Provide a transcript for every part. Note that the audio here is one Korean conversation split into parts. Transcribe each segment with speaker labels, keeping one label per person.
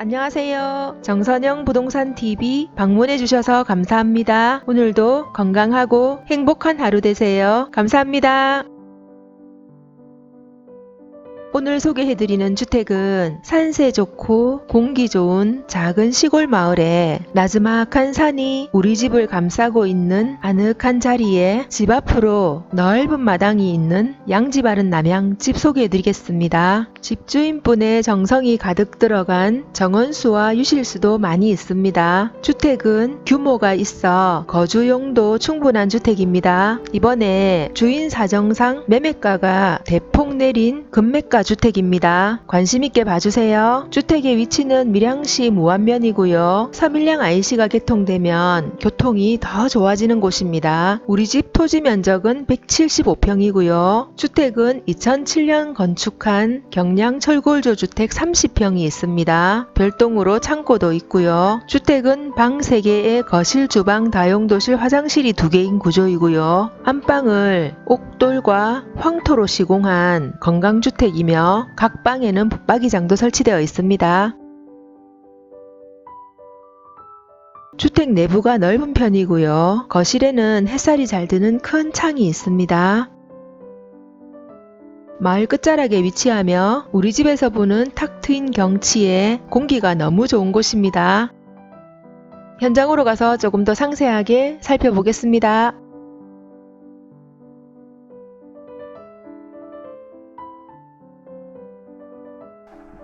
Speaker 1: 안녕하세요. 정선영 부동산 TV 방문해 주셔서 감사합니다. 오늘도 건강하고 행복한 하루 되세요. 감사합니다. 오늘 소개해드리는 주택은 산세 좋고 공기 좋은 작은 시골 마을에 나즈막한 산이 우리 집을 감싸고 있는 아늑한 자리에 집 앞으로 넓은 마당이 있는 양지 바른 남양 집 소개해드리겠습니다. 집주인분의 정성이 가득 들어간 정원수와 유실수도 많이 있습니다. 주택은 규모가 있어 거주용도 충분한 주택입니다. 이번에 주인 사정상 매매가가 대폭 내린 금매가 주택입니다. 관심 있게 봐주세요. 주택의 위치는 밀양시 무안면이고요. 서밀량 IC가 개통되면 교통이 더 좋아지는 곳입니다. 우리 집 토지 면적은 175평이고요. 주택은 2007년 건축한 경량 철골조 주택 30평이 있습니다. 별동으로 창고도 있고요. 주택은 방 3개에 거실, 주방, 다용도실, 화장실이 2개인 구조이고요. 안방을 옥돌과 황토로 시공한 건강주택이며 각 방에는 붙박이장도 설치되어 있습니다. 주택 내부가 넓은 편이고요. 거실에는 햇살이 잘 드는 큰 창이 있습니다. 마을 끝자락에 위치하며 우리 집에서 보는 탁 트인 경치에 공기가 너무 좋은 곳입니다. 현장으로 가서 조금 더 상세하게 살펴보겠습니다.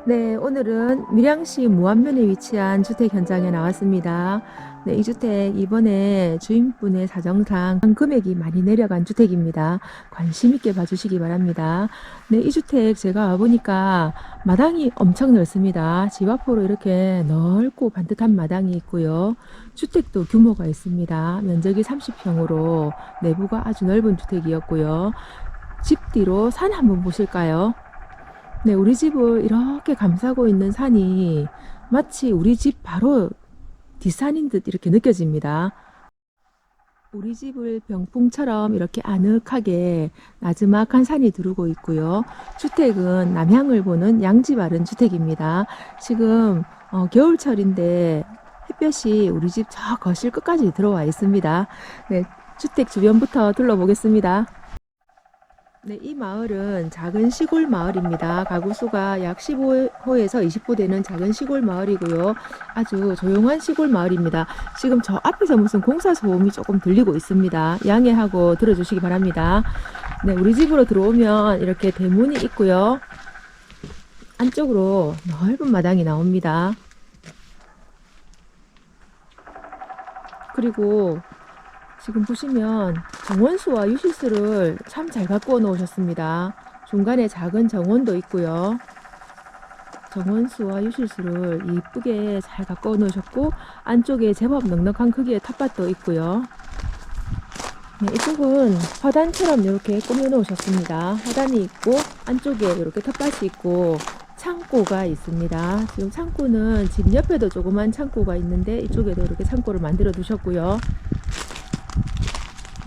Speaker 1: 네, 오늘은 밀양시 무안면에 위치한 주택 현장에 나왔습니다. 네, 이 주택 이번에 주인분의 사정상 금액이 많이 내려간 주택입니다. 관심 있게 봐주시기 바랍니다. 네, 이 주택 제가 와보니까 마당이 엄청 넓습니다. 집 앞으로 이렇게 넓고 반듯한 마당이 있고요. 주택도 규모가 있습니다. 면적이 30평으로 내부가 아주 넓은 주택이었고요. 집 뒤로 산 한번 보실까요? 네, 우리 집을 이렇게 감싸고 있는 산이 마치 우리 집 바로 뒷산인 듯 이렇게 느껴집니다. 우리 집을 병풍처럼 이렇게 아늑하게 나즈막한 산이 두르고 있고요. 주택은 남향을 보는 양지 바른 주택입니다. 지금 어, 겨울철인데 햇볕이 우리 집 저 거실 끝까지 들어와 있습니다. 네, 주택 주변부터 둘러보겠습니다. 네, 이 마을은 작은 시골 마을입니다. 가구 수가 약 15호에서 20호 되는 작은 시골 마을이고요. 아주 조용한 시골 마을입니다. 지금 저 앞에서 무슨 공사 소음이 조금 들리고 있습니다. 양해하고 들어주시기 바랍니다. 네, 우리 집으로 들어오면 이렇게 대문이 있고요. 안쪽으로 넓은 마당이 나옵니다. 그리고 지금 보시면 정원수와 유실수를 참잘 갖고 놓으셨습니다. 중간에 작은 정원도 있고요. 정원수와 유실수를 이쁘게 잘 갖고 놓으셨고 안쪽에 제법 넉넉한 크기의 텃밭도 있고요. 네, 이쪽은 화단처럼 이렇게 꾸며 놓으셨습니다. 화단이 있고 안쪽에 이렇게 텃밭이 있고 창고가 있습니다. 지금 창고는 집 옆에도 조그만 창고가 있는데 이쪽에도 이렇게 창고를 만들어 두셨고요.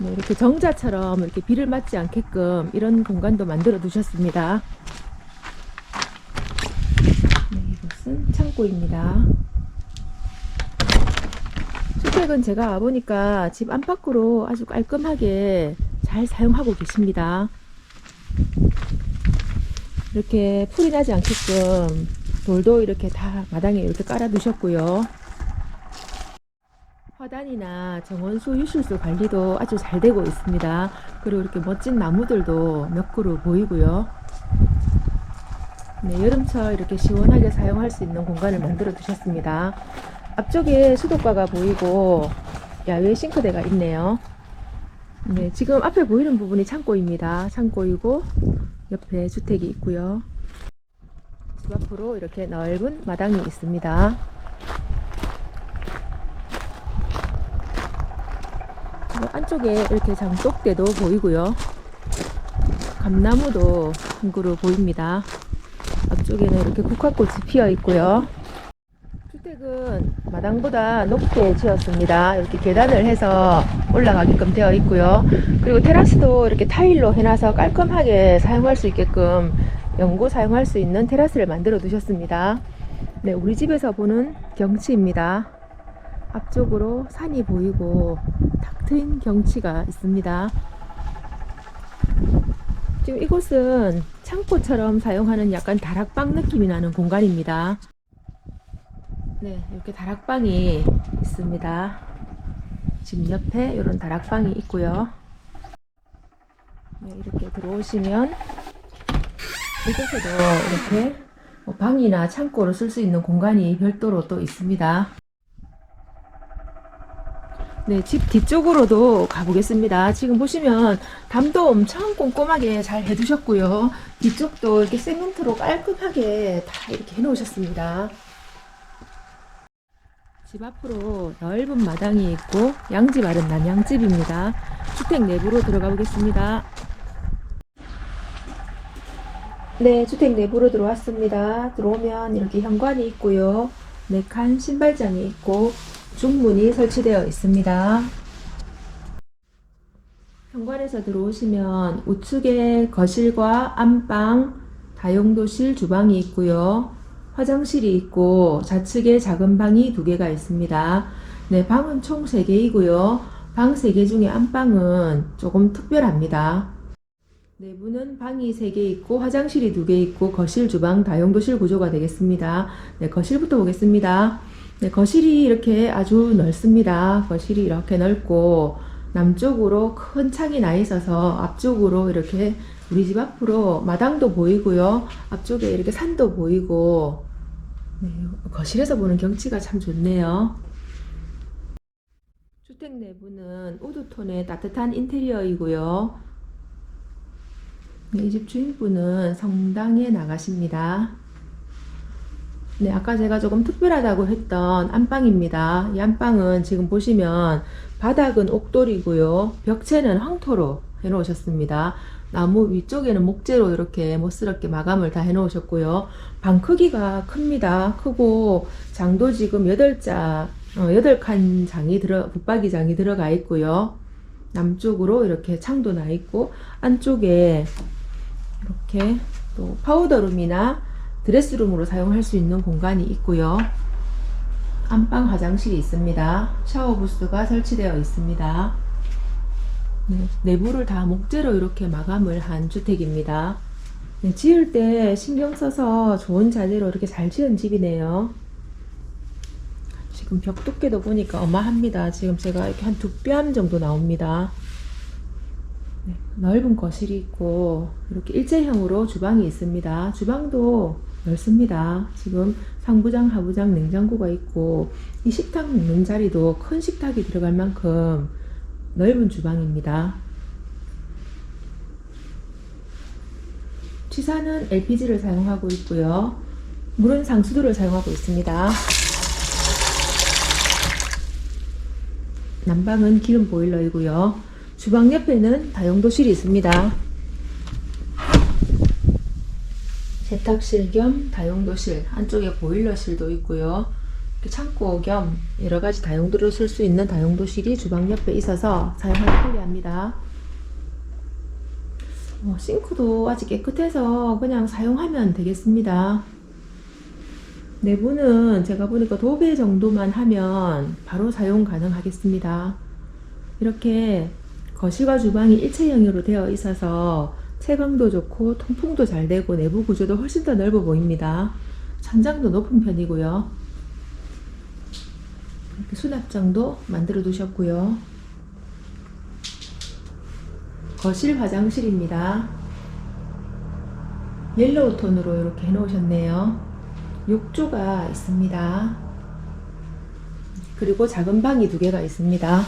Speaker 1: 네, 이렇게 정자처럼 이렇게 비를 맞지 않게끔 이런 공간도 만들어 두셨습니다. 네, 이것은 창고입니다. 주택은 제가 와보니까 집 안팎으로 아주 깔끔하게 잘 사용하고 계십니다. 이렇게 풀이 나지 않게끔 돌도 이렇게 다 마당에 이렇게 깔아 두셨고요. 화단이나 정원수 유실수 관리도 아주 잘 되고 있습니다. 그리고 이렇게 멋진 나무들도 몇 그루 보이고요. 네, 여름철 이렇게 시원하게 사용할 수 있는 공간을 만들어 두셨습니다. 앞쪽에 수도가가 보이고 야외 싱크대가 있네요. 네, 지금 앞에 보이는 부분이 창고입니다. 창고이고 옆에 주택이 있고요. 집 앞으로 이렇게 넓은 마당이 있습니다. 그리고 안쪽에 이렇게 장독대도 보이고요. 감나무도 한 그루 보입니다. 앞쪽에는 이렇게 국화꽃이 피어 있고요. 주택은 마당보다 높게 지었습니다. 이렇게 계단을 해서 올라가게끔 되어 있고요. 그리고 테라스도 이렇게 타일로 해놔서 깔끔하게 사용할 수 있게끔 연고 사용할 수 있는 테라스를 만들어 두셨습니다. 네, 우리 집에서 보는 경치입니다. 앞쪽으로 산이 보이고 탁 트인 경치가 있습니다. 지금 이곳은 창고처럼 사용하는 약간 다락방 느낌이 나는 공간입니다. 네, 이렇게 다락방이 있습니다. 집 옆에 이런 다락방이 있고요. 네, 이렇게 들어오시면 이곳에도 이렇게 뭐 방이나 창고로 쓸 수 있는 공간이 별도로 또 있습니다. 네, 집 뒤쪽으로도 가보겠습니다. 지금 보시면 담도 엄청 꼼꼼하게 잘 해두셨고요. 뒤쪽도 이렇게 세멘트로 깔끔하게 다 이렇게 해놓으셨습니다. 집 앞으로 넓은 마당이 있고 양지 마른 남양집입니다. 주택 내부로 들어가 보겠습니다. 네, 주택 내부로 들어왔습니다. 들어오면 이렇게 현관이 있고요. 네칸 신발장이 있고 중문이 설치되어 있습니다. 현관에서 들어오시면 우측에 거실과 안방, 다용도실, 주방이 있고요. 화장실이 있고 좌측에 작은 방이 두 개가 있습니다. 네, 방은 총 3개이고요. 방 3개 중에 안방은 조금 특별합니다. 내부는 방이 3개 있고 화장실이 2개 있고 거실, 주방, 다용도실 구조가 되겠습니다. 네, 거실부터 보겠습니다. 네, 거실이 이렇게 아주 넓습니다. 거실이 이렇게 넓고 남쪽으로 큰 창이 나 있어서 앞쪽으로 이렇게 우리 집 앞으로 마당도 보이고요. 앞쪽에 이렇게 산도 보이고 네, 거실에서 보는 경치가 참 좋네요. 주택 내부는 우드톤의 따뜻한 인테리어이고요. 네, 이집 주인분은 성당에 나가십니다. 네, 아까 제가 조금 특별하다고 했던 안방입니다. 이 안방은 지금 보시면 바닥은 옥돌이고요. 벽체는 황토로 해놓으셨습니다. 나무 위쪽에는 목재로 이렇게 멋스럽게 마감을 다 해놓으셨고요. 방 크기가 큽니다. 크고 장도 지금 8자, 어, 8칸 장이 들어, 붙박이 장이 들어가 있고요. 남쪽으로 이렇게 창도 나 있고 안쪽에 이렇게 또 파우더룸이나 드레스룸으로 사용할 수 있는 공간이 있고요. 안방 화장실이 있습니다. 샤워 부스가 설치되어 있습니다. 네, 내부를 다 목재로 이렇게 마감을 한 주택입니다. 네, 지을 때 신경 써서 좋은 자재로 이렇게 잘 지은 집이네요. 지금 벽 두께도 보니까 어마합니다. 지금 제가 이렇게 한두뼘 정도 나옵니다. 네, 넓은 거실이 있고 이렇게 일제형으로 주방이 있습니다. 주방도 넓습니다. 지금 상부장, 하부장 냉장고가 있고 이 식탁 먹는 자리도 큰 식탁이 들어갈 만큼 넓은 주방입니다. 취사는 LPG를 사용하고 있고요. 물은 상수도를 사용하고 있습니다. 난방은 기름 보일러이고요. 주방 옆에는 다용도실이 있습니다. 세탁실 겸 다용도실, 안쪽에 보일러실도 있고요. 창고 겸 여러 가지 다용도를 쓸수 있는 다용도실이 주방 옆에 있어서 사용하기 편리합니다. 어, 싱크도 아직 깨끗해서 그냥 사용하면 되겠습니다. 내부는 제가 보니까 도배 정도만 하면 바로 사용 가능하겠습니다. 이렇게 거실과 주방이 일체형으로 되어 있어서 채광도 좋고 통풍도 잘 되고 내부 구조도 훨씬 더 넓어 보입니다. 천장도 높은 편이고요. 이렇게 수납장도 만들어 두셨고요. 거실 화장실입니다. 옐로우 톤으로 이렇게 해 놓으셨네요. 욕조가 있습니다. 그리고 작은 방이 두 개가 있습니다.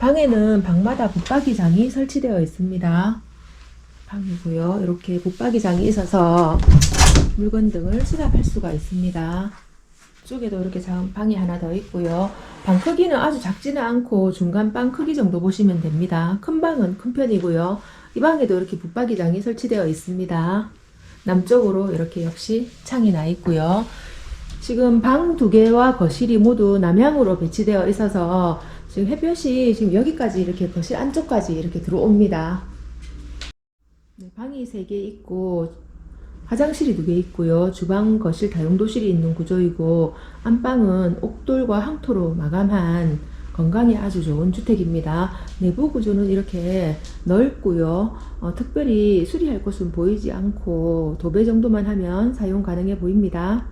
Speaker 1: 방에는 방마다 붙박이장이 설치되어 있습니다. 방이고요. 이렇게 붙박이장이 있어서 물건 등을 수납할 수가 있습니다. 쪽에도 이렇게 작은 방이 하나 더 있고요. 방 크기는 아주 작지는 않고 중간 방 크기 정도 보시면 됩니다. 큰 방은 큰 편이고요. 이 방에도 이렇게 붙박이장이 설치되어 있습니다. 남쪽으로 이렇게 역시 창이 나 있고요. 지금 방 두 개와 거실이 모두 남향으로 배치되어 있어서 지금 햇볕이 지금 여기까지 이렇게 거실 안쪽까지 이렇게 들어옵니다. 네, 방이 세개 있고 화장실이 두개 있고요. 주방, 거실, 다용도실이 있는 구조이고 안방은 옥돌과 항토로 마감한 건강에 아주 좋은 주택입니다. 내부 구조는 이렇게 넓고요. 어, 특별히 수리할 곳은 보이지 않고 도배 정도만 하면 사용 가능해 보입니다.